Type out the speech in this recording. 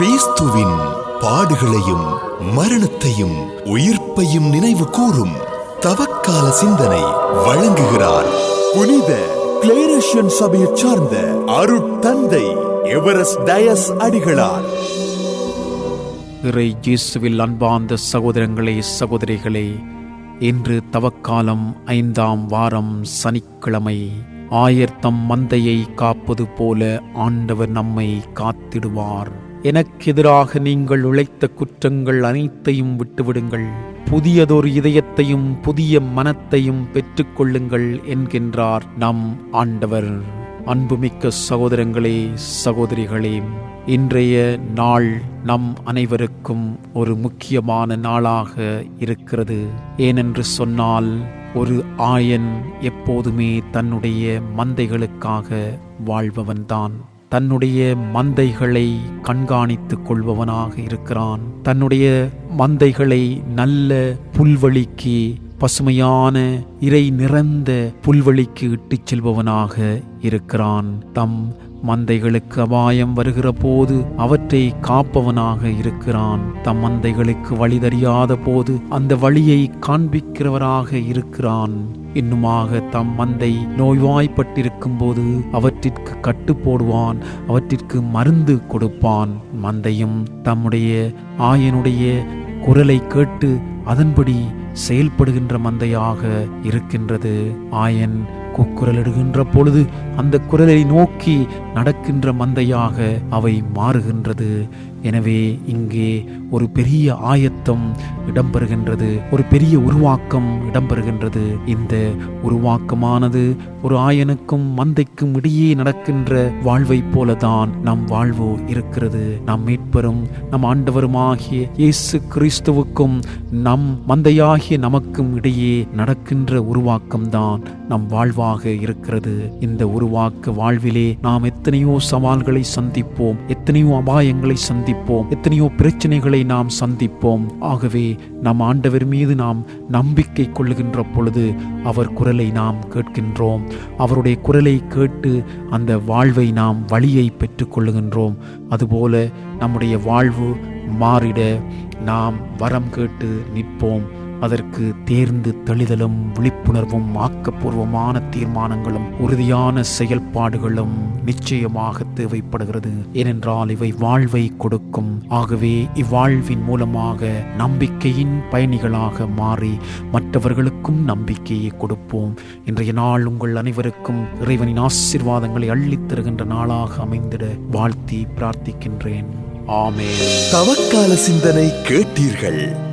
கிறிஸ்துவின் பாடுகளையும் மரணத்தையும் உயிர்ப்பையும் நினைவு கூறும் தவக்கால சிந்தனை வழங்குகிறார். புனித கிளேரேஷியன் சபையைச் சார்ந்த அருட்தந்தை எவரஸ்ட் டயஸ் அடிகளார். இறை இயேசுவில் அன்பார்ந்த சகோதரங்களே சகோதரிகளே இன்று தவக்காலம் ஐந்தாம் வாரம் சனிக்கிழமை. ஆயர்த்தம் மந்தையை காப்பது போல ஆண்டவர் நம்மை காத்திடுவார். எனக்கு எதிராக நீங்கள் உழைத்த குற்றங்கள் அனைத்தையும் விட்டுவிடுங்கள். புதியதொரு இதயத்தையும் புதிய மனத்தையும் பெற்றுக்கொள்ளுங்கள் என்கின்றார் நம் ஆண்டவர். அன்புமிக்க சகோதரங்களே சகோதரிகளே இன்றைய நாள் நம் அனைவருக்கும் ஒரு முக்கியமான நாளாக இருக்கிறது. ஏனென்று சொன்னால் ஒரு ஆயன் எப்போதுமே தன்னுடைய மந்தைகளுக்காக வாழ்பவன்தான். தன்னுடைய மந்தைகளை கண்காணித்துக் கொள்பவனாக இருக்கிறான். தன்னுடைய மந்தைகளை நல்ல புல்வழிக்கு பசுமையான இறை நிறைந்த புல்வெளிக்கு இட்டுச் செல்பவனாக இருக்கிறான். தம் மந்தைகளுக்கு அபாயம் வருகிற போது அவற்றை காப்பவனாக இருக்கிறான். தம் மந்தைகளுக்கு வழி தெரியாத போது அந்த வழியை காண்பிக்கிறவராக இருக்கிறான். இன்னுமாக தம் மந்தை நோய்வாய்ப்பட்டிருக்கும் போது அவற்றிற்கு கட்டு போடுவான் அவற்றிற்கு மருந்து கொடுப்பான். மந்தையும் தம்முடைய ஆயனுடைய குரலை கேட்டு அதன்படி செயல்படுகின்ற மந்தையாக இருக்கின்றது. ஆயன். கூக்குரலிடுகின்ற பொழுது அந்த குரலை நோக்கி நடக்கின்ற மந்தையாக அவை மாறுகின்றது. எனவே இங்கே ஒரு பெரிய ஆயத்தம் இடம்பெறுகின்றது. ஒரு பெரிய உருவாக்கம் இடம்பெறுகின்றது. இந்த உருவாக்கமானது ஒரு ஆயனுக்கும் மந்தைக்கும் இடையே நடக்கின்ற வாழ்வைப் போலதான் நம் வாழ்வு இருக்கிறது. நம் மீட்பரும் நம் ஆண்டவருமாகிய இயேசு கிறிஸ்துவுக்கும் நம் மந்தையாகிய நமக்கும் இடையே நடக்கின்ற உருவாக்கம்தான் நம் வாழ்வு உருவாக இருக்கிறது. இந்த உருவாக்க வாழ்விலே நாம் எத்தனையோ சவால்களை சந்திப்போம் எத்தனையோ அபாயங்களை சந்திப்போம் எத்தனையோ பிரச்சனைகளை நாம் சந்திப்போம். ஆகவே நம் ஆண்டவர் மீது நாம் நம்பிக்கை கொள்ளுகின்ற பொழுது அவர் குரலை நாம் கேட்கின்றோம். அவருடைய குரலை கேட்டு அந்த வாழ்வை நாம் வழியை பெற்றுக்கொள்ளுகின்றோம் அதுபோல நம்முடைய வாழ்வு மாறிட நாம் வரம் கேட்டு நிற்போம். அதற்கு தேர்ந்து தெளிதலும் விழிப்புணர்வும் ஆக்கப்பூர்வமான தீர்மானங்களும் உறுதியான செயல்பாடுகளும் நிச்சயமாக தேவைப்படுகிறது. ஏனென்றால் இவை வாழ்வை கொடுக்கும். ஆகவே இவ்வாழ்வின் மூலமாக நம்பிக்கையின் பயணிகளாக மாறி மற்றவர்களுக்கும் நம்பிக்கையை கொடுப்போம். இன்றைய நாள் உங்கள் அனைவருக்கும் இறைவனின் ஆசீர்வாதங்களை அள்ளித் தருகின்ற நாளாக அமைந்திட வாழ்த்தி பிரார்த்திக்கின்றேன். ஆமே தவக்கால சிந்தனை கேட்டீர்கள்.